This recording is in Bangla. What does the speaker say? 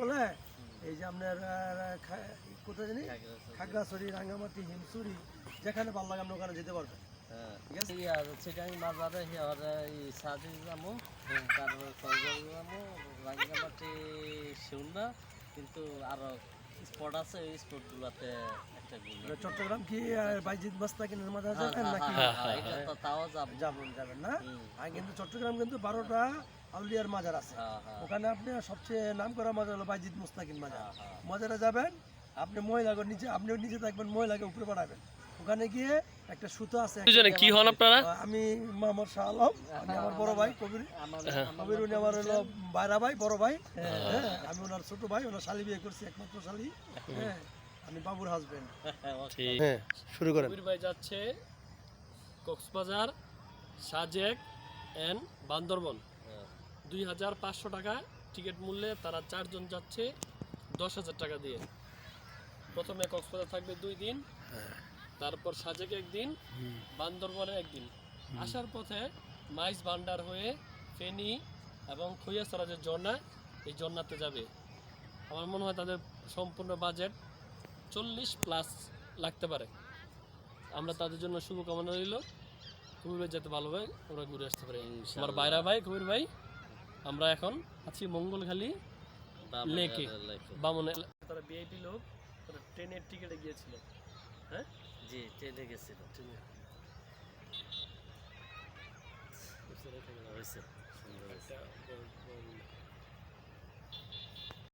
বলে এই যে আপনার কোথায় জানি? খাগড়াছড়ি। রাঙ্গামাটি হিমসুরি যেখানে ভালো লাগে আপনি ওখানে যেতে পারবেন। ঠিক আছে? ইয়ার চিটাং বাজারে এই সাজি যামু তারপরে কয়জন যামু রাঙ্গামাটি শিউনা কিন্তু আরও স্পট আছে এই স্পটগুলোতে একটা চট্টগ্রাম কি আহ, বাইজিৎ মাস্তাকিনের মাঝে হ্যাঁ, যাবেন হ্যাঁ, নাকি হ্যাঁ, হ্যাঁ, এটা তো তাও যাব। যাবেন যাবেন না? কিন্তু চট্টগ্রাম কিন্তু বারোটা আউলিয়ার মাজার আছে। হ্যাঁ, হ্যাঁ, ওখানে আপনি সবচেয়ে নাম করা মাজার হলো বাইজিৎ মুস্তাকিন মাজার। হ্যাঁ। মাজারে যাবেন আপনি মহিলাকে নিচে আপনি নিচে থাকবেন মহিলাকে উপরে বাড়াবেন ওখানে গিয়ে একটা সুতো আছে দুজনে কি হন আপনারা? আমি মোহাম্মদ শাহ আলম আমি আমার বড় ভাই কবির। কবির উনি আমার হলো বাইরা ভাই বড় ভাই। হ্যাঁ আমি ওনার ছোট ভাই ওনার শালি বিয়ে করছি একমাত্র শালি। আমি বাবুর হাজবেন্ড হ্যাঁ শুরু করেন। কবির ভাই যাচ্ছে কক্সবাজার সাজেক এন্ড বান্দরবন। দুই হাজার পাঁচশো টাকা টিকিট মূল্যে তারা চারজন যাচ্ছে দশ হাজার টাকা দিয়ে। প্রথমে কক্সবাজার থাকবে দুই দিন তারপর সাজেক একদিন বান্দরবনে একদিন আসার পথে মাইস ভান্ডার হয়ে ফেনি এবং খৈয়াছড়া যে ঝর্ণা এই ঝর্ণাতে যাবে। আমার মনে হয় তাদের সম্পূর্ণ বাজেট চল্লিশ প্লাস লাগতে পারে। আমরা তাদের জন্য শুভকামনা রইল। ভাই যাতে ভালো হয় ওরা ঘুরে আসতে পারি। আমার বাইরা ভাই কবির ভাই আমরা এখন আছি মঙ্গলখালি। লেকে। বামনে। তারা বিআইপি লোক তারা ট্রেনের টিকিটে গিয়েছিল। হ্যাঁ? জি ট্রেনে গেছিল। ট্রেনে। হয়েছে। সুন্দর